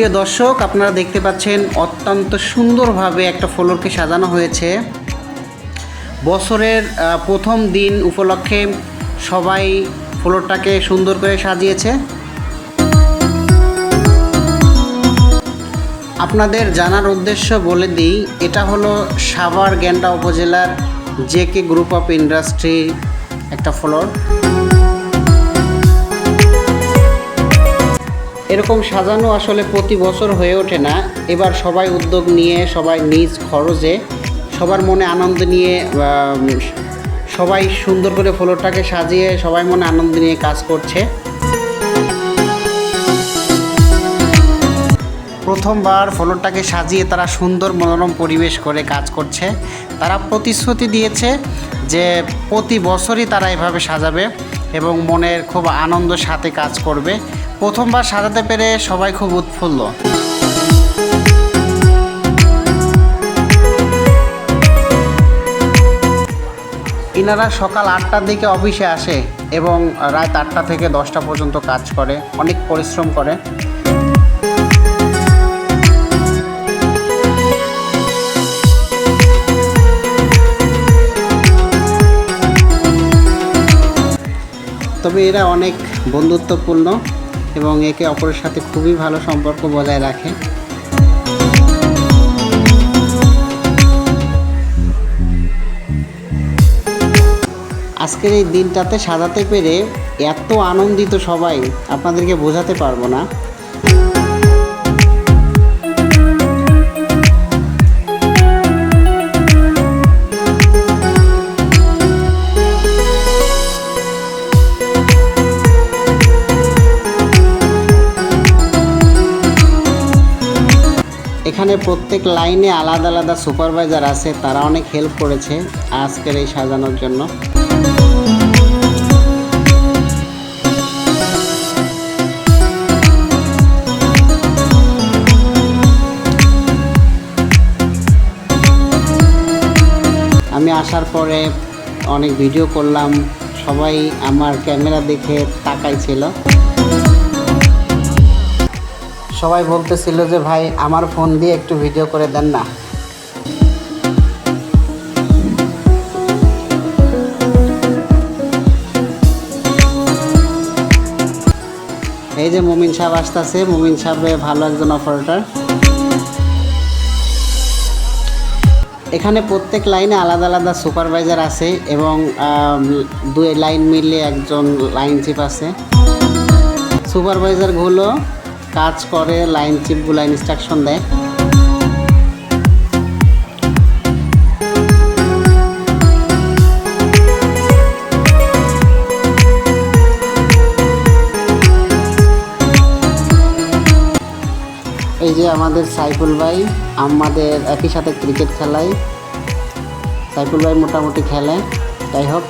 প্রিয় দর্শক, আপনারা দেখতে পাচ্ছেন অত্যন্ত সুন্দরভাবে একটা ফ্লোরকে সাজানো হয়েছে। বছরের প্রথম দিন উপলক্ষে সবাই ফ্লোরটাকে সুন্দর করে সাজিয়েছে। আপনাদের জানার উদ্দেশ্য বলে দিই, এটা হলো সাভার গ্যান্ডা উপজেলার জেকে গ্রুপ অফ ইন্ডাস্ট্রি একটা ফ্লোর। এরকম সাজানো আসলে প্রতি বছর হয়ে ওঠে না। এবার সবাই উদ্যোগ নিয়ে, সবাই নিজ খরচে, সবার মনে আনন্দ নিয়ে সবাই সুন্দর করে ফ্লোরটাকে সাজিয়ে সবাই মনে আনন্দ নিয়ে কাজ করছে। প্রথমবার ফ্লোরটাকে সাজিয়ে তারা সুন্দর মনোরম পরিবেশ করে কাজ করছে। তারা প্রতিশ্রুতি দিয়েছে যে প্রতি বছরই তারা এভাবে সাজাবে এবং মনের খুব আনন্দ সাথে কাজ করবে। প্রথমবার সাজাতে পেরে সবাই খুব উৎফুল্ল। ইনারা সকাল আটটার দিকে অফিসে আসে এবং রাত আটটা থেকে দশটা পর্যন্ত কাজ করে, অনেক পরিশ্রম করে। তবে এরা অনেক বন্ধুত্বপূর্ণ। এবং একে অপরের সাথে খুবই ভালো সম্পর্ক বজায় রাখে। আজকের এই দিনটাতে সাজাতে পেরে এত আনন্দিত সবাই আপনাদেরকে বোঝাতে পারব না। এখানে প্রত্যেক লাইনে আলাদা আলাদা সুপারভাইজার আছে, তারা অনেক হেল্প করেছে আজকের এই সাজানোর জন্য। আমি আসার পরে অনেক ভিডিও করলাম, সবাই আমার ক্যামেরা দেখে তাকাইছিল। সবাই বলতেছিল যে, ভাই, আমার ফোন দিয়ে একটু ভিডিও করে দেন না। এই যে মুমিন সাহেব আসতেছে, মুমিন সাহেব ভালো একজন অপারেটর এখানে প্রত্যেক লাইনে আলাদা আলাদা সুপারভাইজার আছে এবং দুই লাইন মিলিয়ে একজন লাইন চিপ আছে। সুপারভাইজারগুলো কাজ করে, লাইন চিপগুলো ইনস্ট্রাকশন দেয়। এই যে আমাদের সাইফুল ভাই, আমাদের একই সাথে ক্রিকেট খেলায়। সাইফুল ভাই মোটামুটি খেলে। যাই হোক।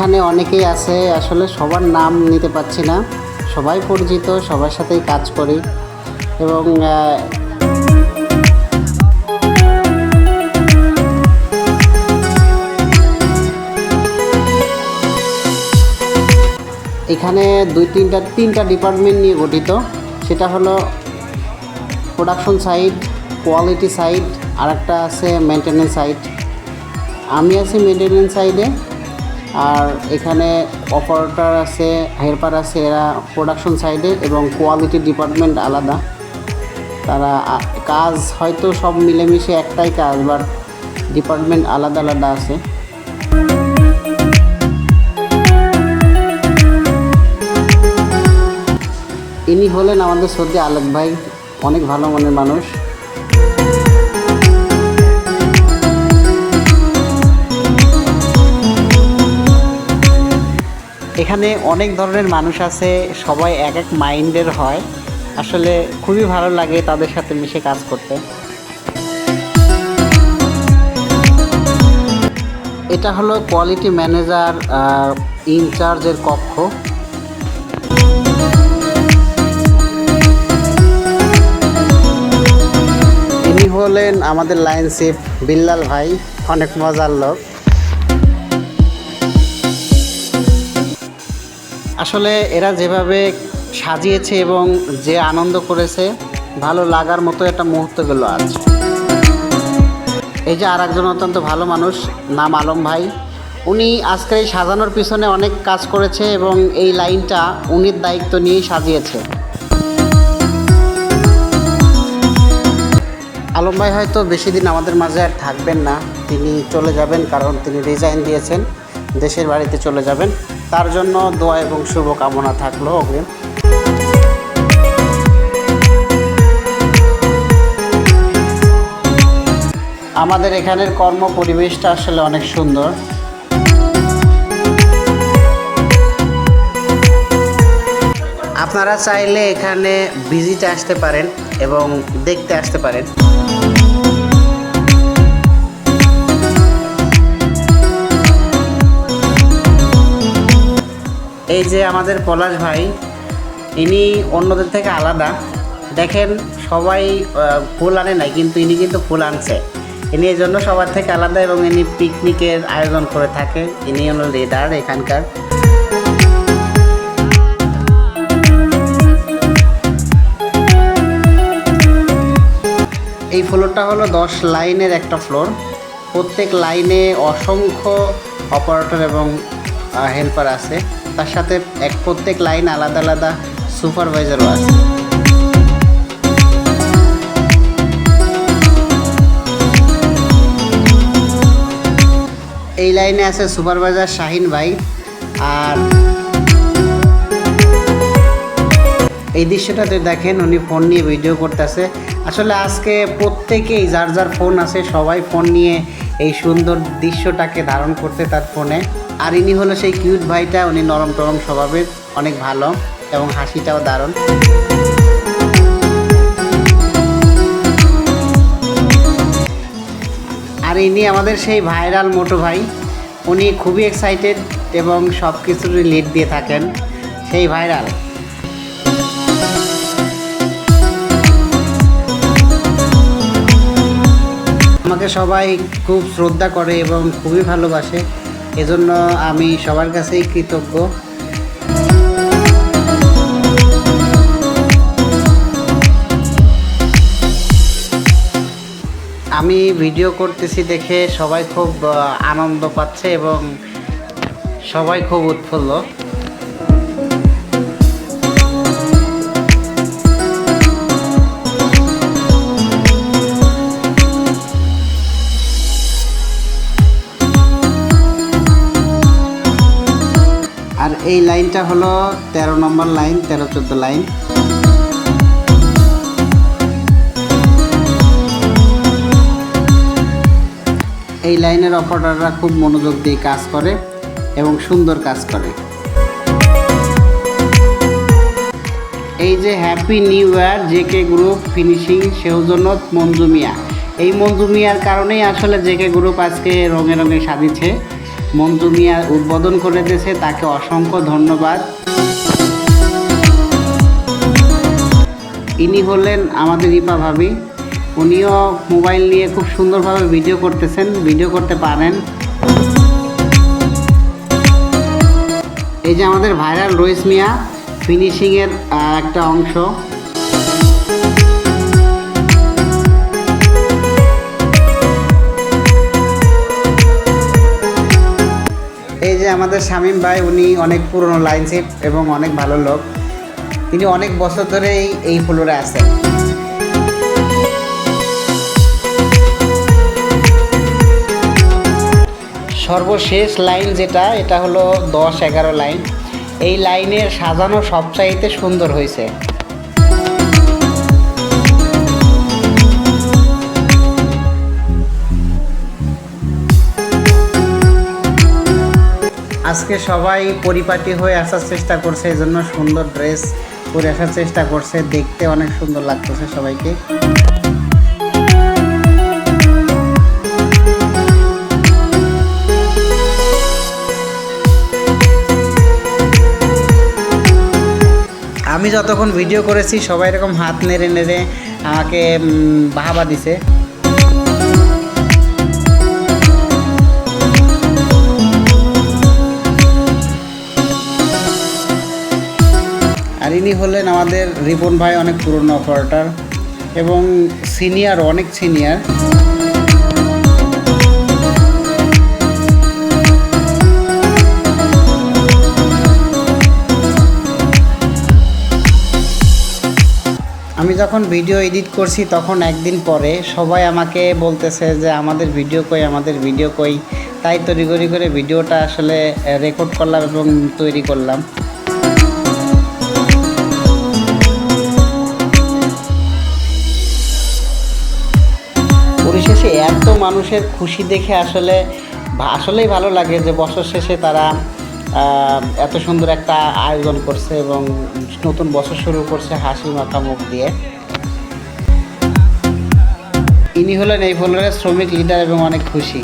এখানে অনেকেই আছে, আসলে সবার নাম নিতে পারছি না। সবাই পরিচিত, সবার সাথেই কাজ করি। এবং এখানে দুই তিনটা তিনটা ডিপার্টমেন্ট নিয়ে গঠিত। সেটা হলো প্রোডাকশন সাইড কোয়ালিটি সাইড আর একটা আছে মেনটেন্যান্স সাইড আমি আছি মেনটেন্যান্স সাইডে আর এখানে অপারেটর আছে হেল্পার আছে, এরা প্রোডাকশন সাইডে এবং কোয়ালিটি ডিপার্টমেন্ট আলাদা। তারা কাজ হয়তো সব মিলেমিশে একটাই কাজ বাট ডিপার্টমেন্ট আলাদা আলাদা আছে। ইনি হলেন আমাদের সর্দি আলেক ভাই, অনেক ভালো মনের মানুষ। এখানে অনেক ধরনের মানুষ আছে, সবাই এক এক মাইন্ডের হয়। আসলে খুবই ভালো লাগে তাদের সাথে মিশে কাজ করতে। এটা হলো কোয়ালিটি ম্যানেজার ইনচার্জের কক্ষ। ইনি হলেন আমাদের লাইন শিপ বিল্লাল ভাই, অনেক মজার লোক। আসলে এরা যেভাবে সাজিয়েছে এবং যে আনন্দ করেছে, ভালো লাগার মতো একটা মুহূর্তগুলো আজ এই যে আর একজন অত্যন্ত ভালো মানুষ, নাম আলম ভাই। উনি আজকের এই সাজানোর পিছনে অনেক কাজ করেছে এবং এই লাইনটা উনির দায়িত্ব নিয়েই সাজিয়েছে। আলম ভাই হয়তো বেশি দিন আমাদের মাঝে আর থাকবেন না। তিনি চলে যাবেন কারণ তিনি রিজাইন দিয়েছেন। দেশের বাড়িতে চলে যাবেন। তার জন্য দোয়া এবং শুভকামনা থাকল অগ্রিম। আমাদের এখানের কর্ম পরিবেশটা আসলে অনেক সুন্দর। আপনারা চাইলে এখানে ভিজিটে আসতে পারেন এবং দেখতে আসতে পারেন। এই যে আমাদের পলাশ ভাই, ইনি অন্যদের থেকে আলাদা। দেখেন, সবাই ফুল আনে নাই, কিন্তু ইনি কিন্তু ফুল আনছে। ইনি এই জন্য সবার থেকে আলাদা এবং ইনি পিকনিকের আয়োজন করে থাকে। ইনি হলো লিডার এখানকার। এই ফ্লোরটা হলো দশ লাইনের একটা ফ্লোর প্রত্যেক লাইনে অসংখ্য অপারেটর এবং হেল্পার আছে। তার সাথে এক প্রত্যেক লাইন আলাদা আলাদা সুপারভাইজারও আছে। এই লাইনে আছে সুপারভাইজার শাহিন ভাই আর এই দৃশ্যটাতে দেখেন উনি ফোন নিয়ে ভিডিও করতেছে। আসলে আজকে প্রত্যেকেই যার যার ফোন আছে সবাই ফোন নিয়ে এই সুন্দর দৃশ্যটাকে ধারণ করতে তার ফোনে আর ইনি হলো সেই কিউট ভাইটা, উনি নরম টরম স্বভাবের, অনেক ভালো এবং হাসিটাও দারুণ। আর ইনি আমাদের সেই ভাইরাল মোটো ভাই, উনি খুবই এক্সাইটেড এবং সব কিছুরই লিড দিয়ে থাকেন, সেই ভাইরাল। আমাকে সবাই খুব শ্রদ্ধা করে এবং খুবই ভালোবাসে। এজন্য আমি সবার কাছেই কৃতজ্ঞ। আমি ভিডিও করতেছি দেখে সবাই খুব আনন্দ পাচ্ছে এবং সবাই খুব উৎফুল্ল। এই লাইনটা হলো তেরো নম্বর লাইন, তেরো চোদ্দ লাইন। এই লাইনের অপারেটররা খুব মনোযোগ দিয়ে কাজ করে এবং সুন্দর কাজ করে। এই যে happy new year JK group finishing সেউজনত Manju Miah এই মঞ্জু মিয়ার কারণেই আসলে জেকে গ্রুপ আজকে রঙে রঙে সাজিছে মঞ্জু মিয়া উদ্বোধন করে দিয়েছে, তাকে অসংখ্য ধন্যবাদ। ইনি হলেন আমাদের রিপা ভাবি। উনিও মোবাইল নিয়ে খুব সুন্দরভাবে ভিডিও করতেছেন, ভিডিও করতে পারেন। এই যে আমাদের ভাইরাল রইস মিয়া ফিনিশিংয়ের একটা অংশ। আমাদের শামীম ভাই, উনি অনেক পুরনো লাইনশিপ এবং অনেক ভালো লোক। তিনি অনেক বছর ধরে এই এই ফ্লোরে আছেন। সর্বশেষ লাইন যেটা, এটা হলো দশ এগারো লাইন এই লাইনের সাজানো সবচাইতে সুন্দর হয়েছে। আজকে সবাই পরিপাটি হয়ে আসার চেষ্টা করছে এই জন্য সুন্দর ড্রেস পরে আসার চেষ্টা করছে। দেখতে অনেক সুন্দর লাগতেছে সবাইকে। আমি যতক্ষণ ভিডিও করেছি, সবাই এরকম হাত নেড়ে নেড়ে আমাকে বাহাবা দিছে। আর ইনি হলেন আমাদের রিপন ভাই, অনেক পুরনো অপারেটর এবং সিনিয়র, অনেক সিনিয়র। আমি যখন ভিডিও এডিট করছি, তখন একদিন পরে সবাই আমাকে বলতেছে যে, আমাদের ভিডিও কই, আমাদের ভিডিও কই? তাই তড়িঘড়ি করে ভিডিওটা আসলে রেকর্ড করলাম এবং তৈরি করলাম। পরিশেষে এত মানুষের খুশি দেখে আসলে আসলেই ভালো লাগে যে বছর শেষে তারা এত সুন্দর একটা আয়োজন করছে এবং নতুন বছর শুরু করছে হাসি মাখা মুখ দিয়ে। ইনি হলেন এই ফ্লোরের শ্রমিক লিডার এবং অনেক খুশি।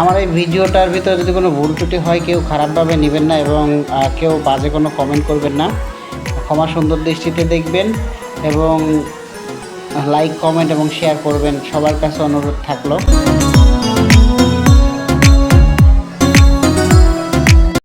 আমার এই ভিডিওটার ভিতরে যদি কোনো ভুল ত্রুটি হয়, কেউ খারাপভাবে নেবেন না এবং কেউ বাজে কোনো কমেন্ট করবেন না। ক্ষমা সুন্দর দৃষ্টিতে দেখবেন এবং লাইক কমেন্ট এবং শেয়ার করবেন। সবার কাছে অনুরোধ থাকল।